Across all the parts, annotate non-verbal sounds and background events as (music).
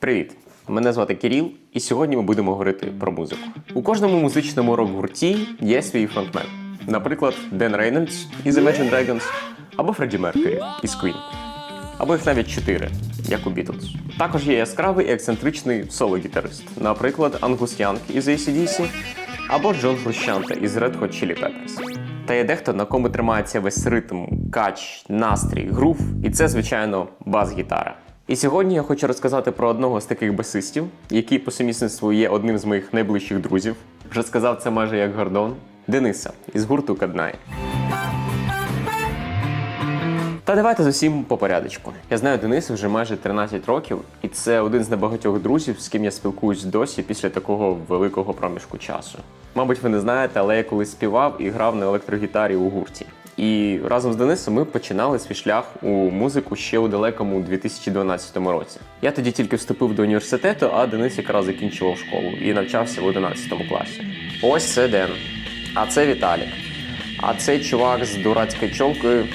Привіт! Мене звати Кіріл, і сьогодні ми будемо говорити про музику. У кожному музичному рок-гурті є свій фронтмен. Наприклад, Ден Рейнольдс із Imagine Dragons, або Фредді Меркері із Queen. Або їх навіть чотири, як у Beatles. Також є яскравий і ексцентричний соло-гітарист, наприклад, Ангус Янг із ACDC, або Джон Фрущанте із Red Hot Chili Peppers. Та є дехто, на кому тримається весь ритм, кач, настрій, грув, і це, звичайно, бас-гітара. І сьогодні я хочу розказати про одного з таких басистів, який по сумісництву є одним з моїх найближчих друзів. Вже сказав це майже як Гордон. Дениса із гурту Каднай. Та давайте з усім по порядочку. Я знаю Дениса вже майже 13 років, і це один з небагатьох друзів, з ким я спілкуюсь досі після такого великого проміжку часу. Мабуть, ви не знаєте, але я колись співав і грав на електрогітарі у гурті. І разом з Денисом ми починали свій шлях у музику ще у далекому 2012 році. Я тоді тільки вступив до університету, а Денис якраз закінчував школу і навчався в 11 класі. Ось це Ден. А це Віталік. А цей чувак з дурацькою чолкою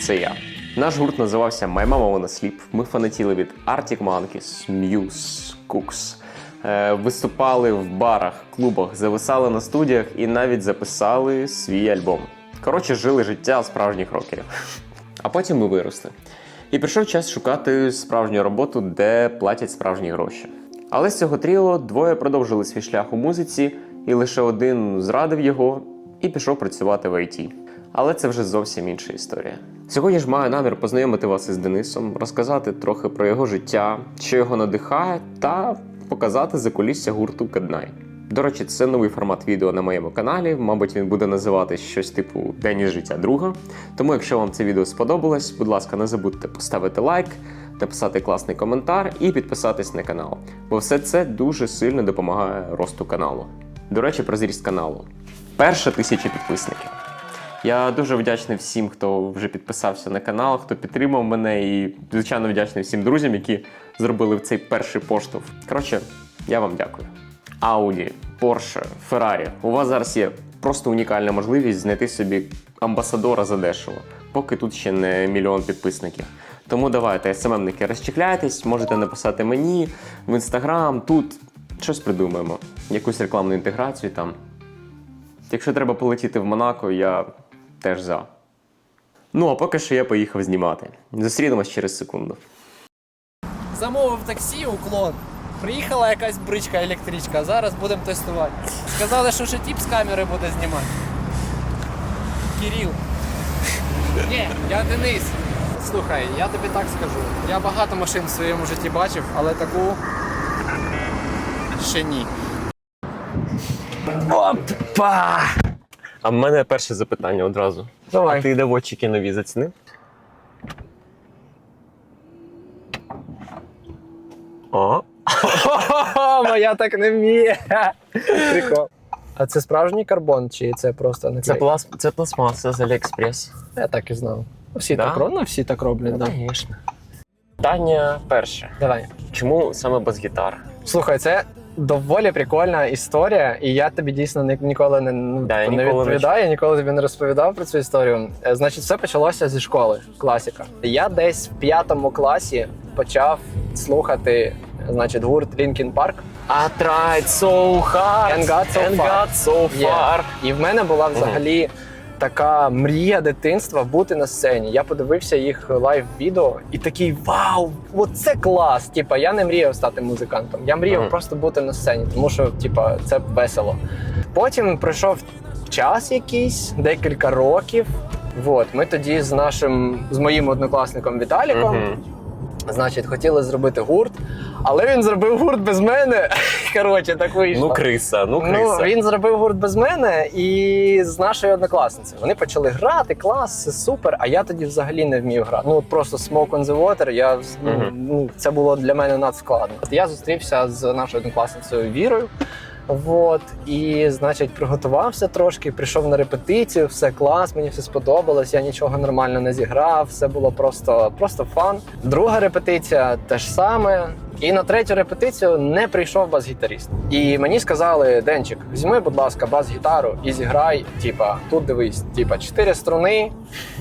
це я. Наш гурт називався My Mama Wanna Sleep. Ми фанатіли від Arctic Monkeys, Muse, Cooks. Е, виступали в барах, клубах, зависали на студіях і навіть записали свій альбом. Коротше, жили життя справжніх рокерів. А потім ми виросли. І прийшов час шукати справжню роботу, де платять справжні гроші. Але з цього тріо двоє продовжили свій шлях у музиці, і лише один зрадив його і пішов працювати в ІТ. Але це вже зовсім інша історія. Сьогодні ж маю намір познайомити вас із Денисом, розказати трохи про його життя, що його надихає, та показати закулісся гурту Каднай. До речі, це новий формат відео на моєму каналі. Мабуть, він буде називатись щось типу День життя друга. Тому, якщо вам це відео сподобалось, будь ласка, не забудьте поставити лайк, написати класний коментар і підписатись на канал, бо все це дуже сильно допомагає росту каналу. До речі, про зріст каналу. Перша тисяча підписників. Я дуже вдячний всім, хто вже підписався на канал, хто підтримав мене, і звичайно вдячний всім друзям, які зробили цей перший поштовх. Коротше, я вам дякую. Audi, Porsche, Ferrari. У вас зараз є просто унікальна можливість знайти собі амбасадора за дешево, поки тут ще не мільйон підписників. Тому давайте, СММники, розчехляйтесь, можете написати мені в інстаграм, тут щось придумаємо, якусь рекламну інтеграцію там. Якщо треба полетіти в Монако, я теж за. Ну а поки що я поїхав знімати. Зустрінемось через секунду. Замовив таксі, уклон. Приїхала якась бричка електричка, зараз будемо тестувати. Сказали, що ще тіп з камери буде знімати. Кирил. Ні, я Денис. Слухай, я тобі так скажу. Я багато машин в своєму житті бачив, але таку ще ні. Опа! А в мене перше запитання одразу. Давай. А ти доводчики нові зацінив? О, Моя так не вміє. Прикол. А це справжній карбон, чи це просто не це, плас... це пластмаса з Аліекспрес. Я так і знав. Всі Да? так роблять, всі так роблять, Ну, так. Да. звісно. Питання перше. Давай. Чому саме бас-гітара? Слухай, це доволі прикольна історія, і я тобі дійсно ні- ніколи не, ну, Да, я не ніколи не відповідаю, я ніколи тобі не розповідав про цю історію. Е, Значить, все почалося зі школи, класіка. Я десь в п'ятому класі почав слухати значить, гурт Linkin Park. I tried so hard And got so and far. got so far. І в мене була взагалі така мрія дитинства бути на сцені. Я подивився їх лайв-відео і такий вау, оце клас! Типа я не мріяв стати музикантом. Я мріяв Мгм. просто бути на сцені, тому що типа це весело. Потім пройшов час якийсь, декілька років. От ми тоді з нашим з моїм однокласником Віталіком. Мгм. Значить, хотіли зробити гурт, але він зробив гурт без мене. (laughs) Коротше, так вийшло. Ну, криса, ну Ну, криса. він зробив гурт без мене і з нашою однокласницею. Вони почали грати, клас, все супер. А я тоді взагалі не вмів грати. Ну от просто smoke on the water, Я ну, ну це було для мене надскладно. От я зустрівся з нашою однокласницею Вірою. Вот, і, значить, приготувався трошки, прийшов на репетицію, все клас, мені все сподобалось, я нічого нормально не зіграв, все було просто, просто фан. Друга репетиція те ж саме. І на третю репетицію не прийшов бас-гітаріст. І мені сказали: Денчик, візьми, будь ласка, бас-гітару і зіграй. Типа, тут дивись, типа, чотири струни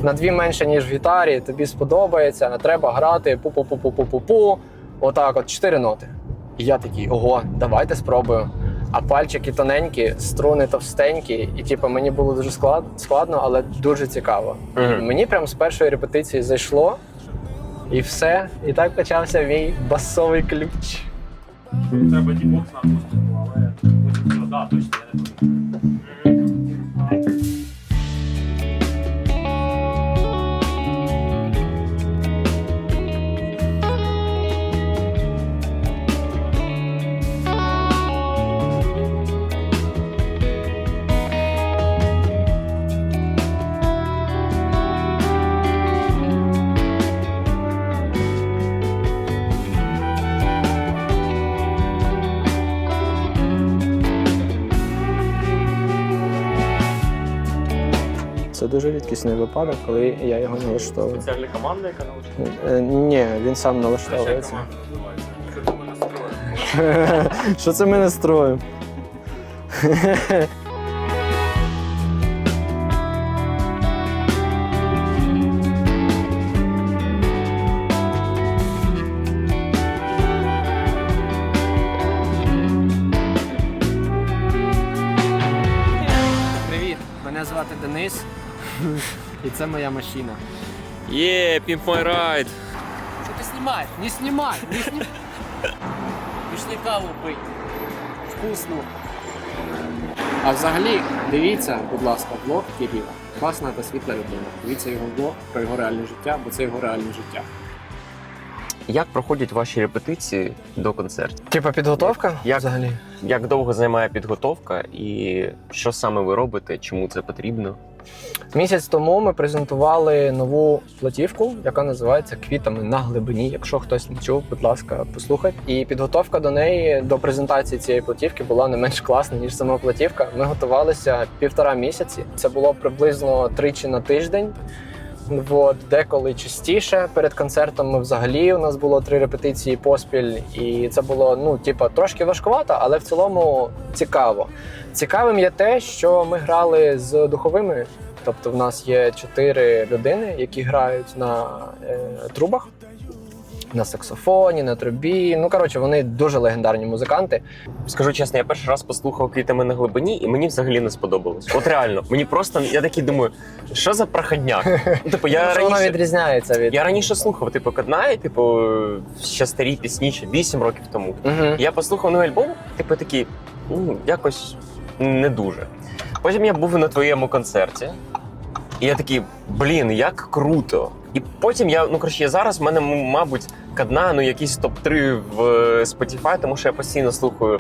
на дві менше, ніж в гітарі. Тобі сподобається, не треба грати пу-пу-пу-пу-пу-пу-пу. Отак, от чотири ноти. І я такий, ого, давайте спробую. А пальчики тоненькі, струни товстенькі, і типу, мені було дуже склад, складно, але дуже цікаво. Угу. Мені прям з першої репетиції зайшло, і все. І так почався мій басовий ключ. Треба дібокс на Це дуже рідкісний випадок, коли я його налаштовую. Спеціальна команда, яка научила. Е, Ні, він сам налаштовується. (laughs) Що це ми настроїмо? Привіт, мене звати Денис, і це моя машина. Є, Pimp My Ride! Що ти знімаєш? Не знімай! Не знімай! Пішли каву пить. Вкусно. А взагалі, дивіться, будь ласка, блог Кирила. Класна та світла людина. Дивіться його блог про його реальне життя, бо це його реальне життя. Як проходять ваші репетиції до концертів? Типа підготовка? Як? взагалі? Як довго займає підготовка, і що саме ви робите? Чому це потрібно? Місяць тому ми презентували нову платівку, яка називається Квітами на глибині. Якщо хтось не чув, будь ласка, послухайте. І підготовка до неї до презентації цієї платівки була не менш класна ніж сама платівка. Ми готувалися півтора місяці. Це було приблизно тричі на тиждень. От, деколи частіше перед концертом ми взагалі у нас було три репетиції поспіль, і це було ну, типа, трошки важкувато, але в цілому цікаво. Цікавим є те, що ми грали з духовими. Тобто, в нас є чотири людини, які грають на е, трубах, на саксофоні, на трубі. Ну коротше, вони дуже легендарні музиканти. Скажу чесно, я перший раз послухав квітами на глибині, і мені взагалі не сподобалось. От реально, мені просто я такий думаю, що за проходняк? Ну, типу, я вона раніше. відрізняється від Я раніше слухав, типу, Каднай, типу, ще старі пісні, ще 8 років тому. Угу. Я послухав новий альбом, типу такий, ну, якось не дуже. Потім я був на твоєму концерті, і я такий, блін, як круто. І потім я, ну коротше, я зараз в мене, мабуть, кадна, ну якийсь топ-3 в е, Spotify, тому що я постійно слухаю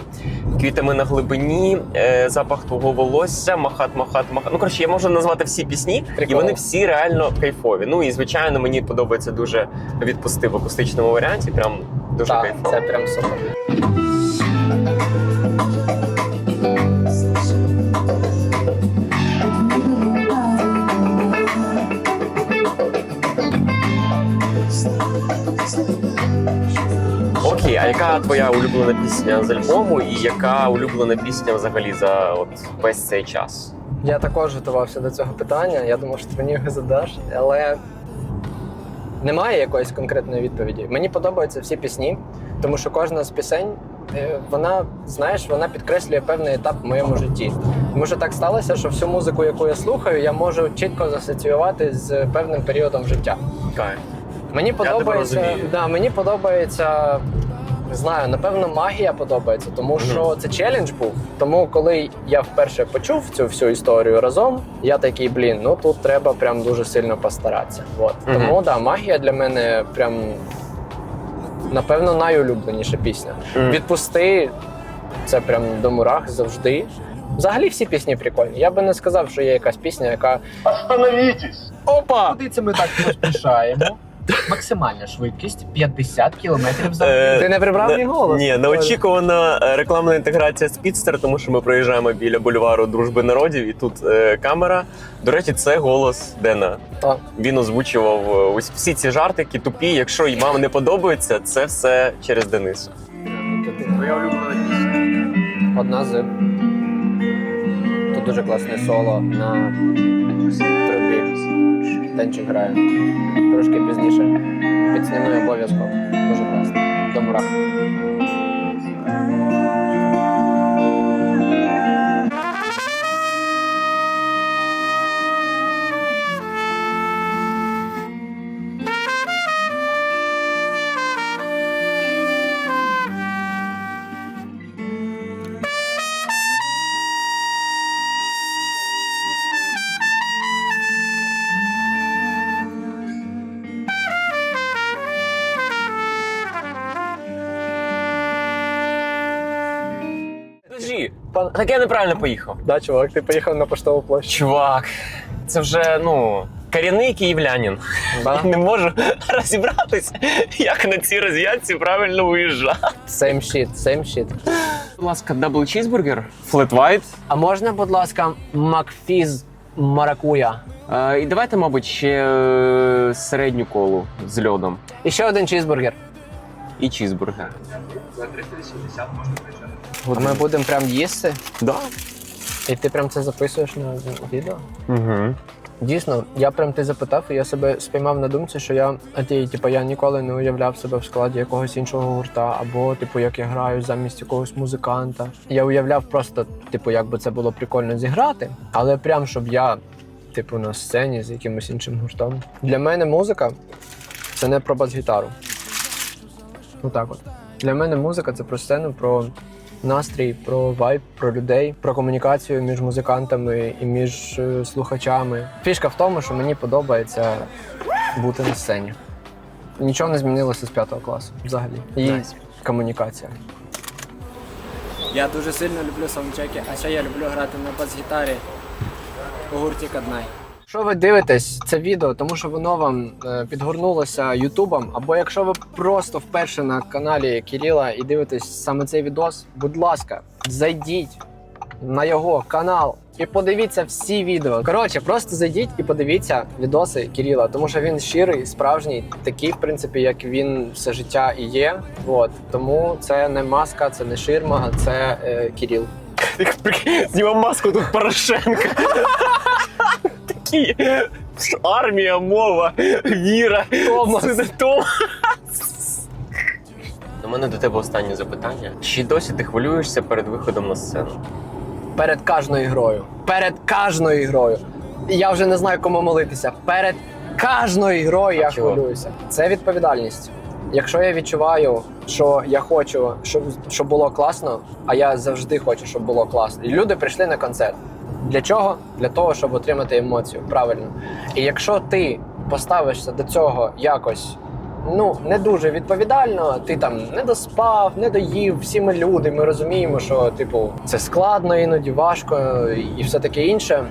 квітами на глибині, е, запах твого волосся, махат, махат, махат. Ну коротше, я можу назвати всі пісні, і вони всі реально кайфові. Ну і звичайно, мені подобається дуже відпусти в акустичному варіанті. Прям дуже Так, кайфово. це прям супер. Яка твоя улюблена пісня з альбому, і яка улюблена пісня взагалі за от весь цей час? Я також готувався до цього питання. Я думав, що ти мені його задаш, але немає якоїсь конкретної відповіді. Мені подобаються всі пісні, тому що кожна з пісень, е, вона, знаєш, вона підкреслює певний етап в моєму житті. Тому що так сталося, що всю музику, яку я слухаю, я можу чітко засоціювати з певним періодом життя. Кайф. Мені тебе подобається, да, мені подобається. Не знаю, напевно, магія подобається, тому що це челендж був. Тому, коли я вперше почув цю всю історію разом, я такий, блін, ну тут треба прям дуже сильно постаратися. От. Мгм. Тому да, магія для мене прям напевно найулюбленіша пісня. Мгм. Відпусти це прям до мурах завжди. Взагалі всі пісні прикольні. Я би не сказав, що є якась пісня, яка Остановітесь! опа! Куди це ми так поспішаємо? Максимальна швидкість 50 км за годину. Е, Ти не прибрав мій голос? Ні, неочікувана е, рекламна інтеграція Спідстер, тому що ми проїжджаємо біля бульвару Дружби народів, і тут е, камера. До речі, це голос Дена. Так. Він озвучував ось всі ці жартики тупі. Якщо й вам не подобається, це все через Денису. Твоя улюблена пісня. Одна з. Тут дуже класне соло на трубі. Денчик грає. Трошки Пан- так я неправильно поїхав. Да, чувак, ти поїхав на поштову площу. Чувак, це вже ну корінний київлянин. Да? (laughs) Не можу розібратися, як на цій розв'язці правильно виїжджати. Same shit, same shit. Будь ласка, дабл чізбургер, флет вайт. А можна, будь ласка, Макфіз Маракуя? Е, і давайте, мабуть, ще е, середню колу з льодом. І ще один чізбургер. І чізбургер. А ми будемо прям їсти. Да. І ти прям це записуєш на відео? Угу. Дійсно, я прям ти запитав, і я себе спіймав на думці, що я ті, типу, я ніколи не уявляв себе в складі якогось іншого гурта, або типу, як я граю замість якогось музиканта. Я уявляв просто, типу, як би це було прикольно зіграти, але прям щоб я, типу, на сцені з якимось іншим гуртом. Для мене музика це не про бас-гітару. Ну так от. Для мене музика це про сцену, про настрій, про вайб, про людей, про комунікацію між музикантами і між е, слухачами. Фішка в тому, що мені подобається бути на сцені. Нічого не змінилося з п'ятого класу взагалі. І Nice. комунікація. Я дуже сильно люблю саундчеки, а ще я люблю грати на бас-гітарі у гурті Каднай. Якщо ви дивитесь це відео, тому що воно вам е, підгорнулося Ютубом, або якщо ви просто вперше на каналі Кіріла і дивитесь саме цей відос, будь ласка, зайдіть на його канал і подивіться всі відео. Коротше, просто зайдіть і подивіться відоси Кіріла, тому що він щирий, справжній, такий, в принципі, як він все життя і є. От тому це не маска, це не ширма, це е, Кіріл. (laughs) Знімав маску тут Порошенка. Такі. Армія, мова, віра. Томас. Це Томас. У мене до тебе останнє запитання. Чи досі ти хвилюєшся перед виходом на сцену? перед кожною грою. Перед кожною грою. Я вже не знаю, кому молитися. Перед кожною грою я чого? хвилююся. Це відповідальність. Якщо я відчуваю, що я хочу, щоб, щоб було класно, а я завжди хочу, щоб було класно. І люди прийшли на концерт. Для чого? Для того, щоб отримати емоцію. Правильно. І якщо ти поставишся до цього якось ну не дуже відповідально. Ти там не доспав, не доїв. Всі ми люди. Ми розуміємо, що типу це складно, іноді важко і все таке інше.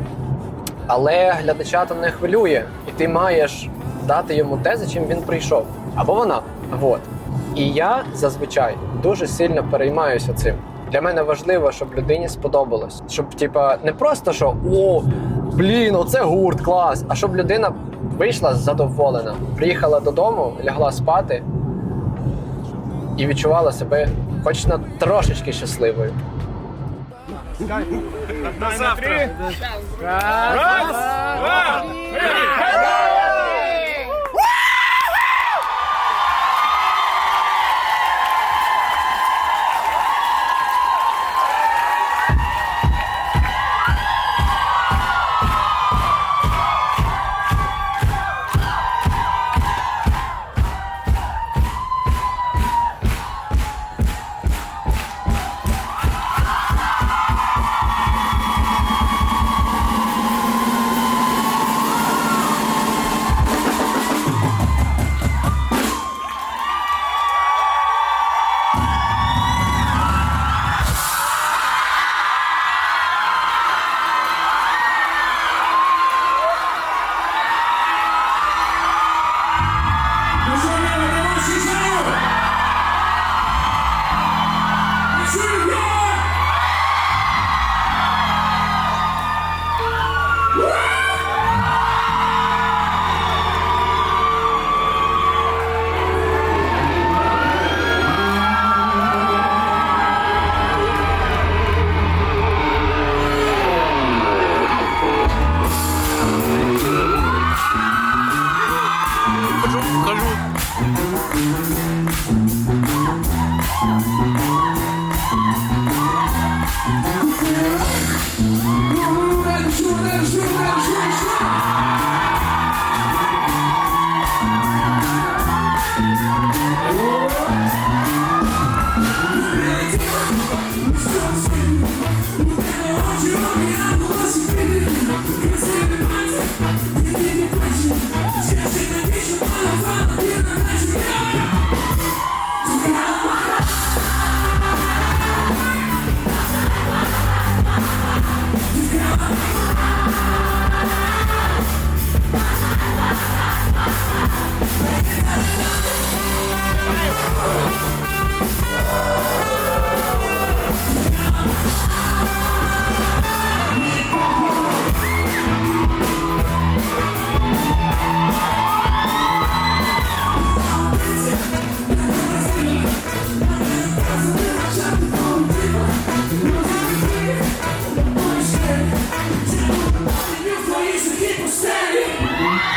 Але глядача то не хвилює, і ти маєш дати йому те, за чим він прийшов, або вона. Вот. І я зазвичай дуже сильно переймаюся цим. Для мене важливо, щоб людині сподобалось. Щоб, типа, не просто що о, блін, оце гурт, клас, а щоб людина вийшла задоволена, приїхала додому, лягла спати і відчувала себе хоч на трошечки щасливою. Раз, два, три! покажу, покажу.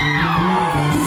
Música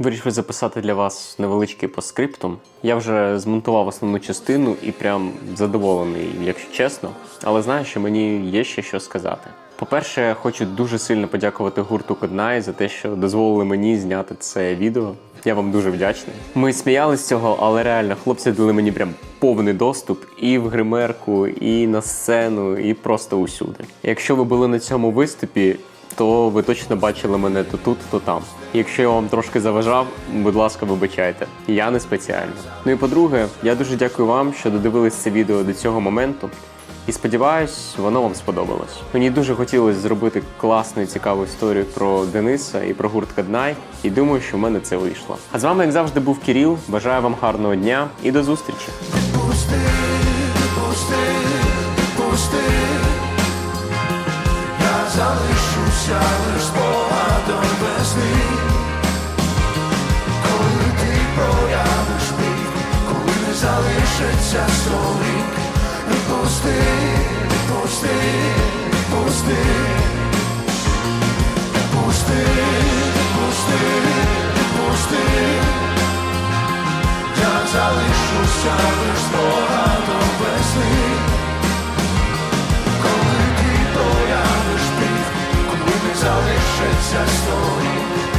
Вирішив записати для вас невеличкий постскриптум. Я вже змонтував основну частину і прям задоволений, якщо чесно. Але знаю, що мені є ще що сказати. По-перше, хочу дуже сильно подякувати гурту Коднай за те, що дозволили мені зняти це відео. Я вам дуже вдячний. Ми сміялися з цього, але реально хлопці дали мені прям повний доступ і в гримерку, і на сцену, і просто усюди. Якщо ви були на цьому виступі, то ви точно бачили мене то тут, то там. Якщо я вам трошки заважав, будь ласка, вибачайте. Я не спеціально. Ну і по-друге, я дуже дякую вам, що додивились це відео до цього моменту. І сподіваюсь, воно вам сподобалось. Мені дуже хотілося зробити класну і цікаву історію про Дениса і про гурт Каднай, і думаю, що в мене це вийшло. А з вами, як завжди, був Кіріл. Бажаю вам гарного дня і до зустрічі! Я залишуся лиш спогадом весни, залишиться столик, відпусти, відпусти, відпусти, відпусти, відпусти, відпусти, я залишуся лиш спогано весни, коли ти проявиш біль, коли не залишиться столик.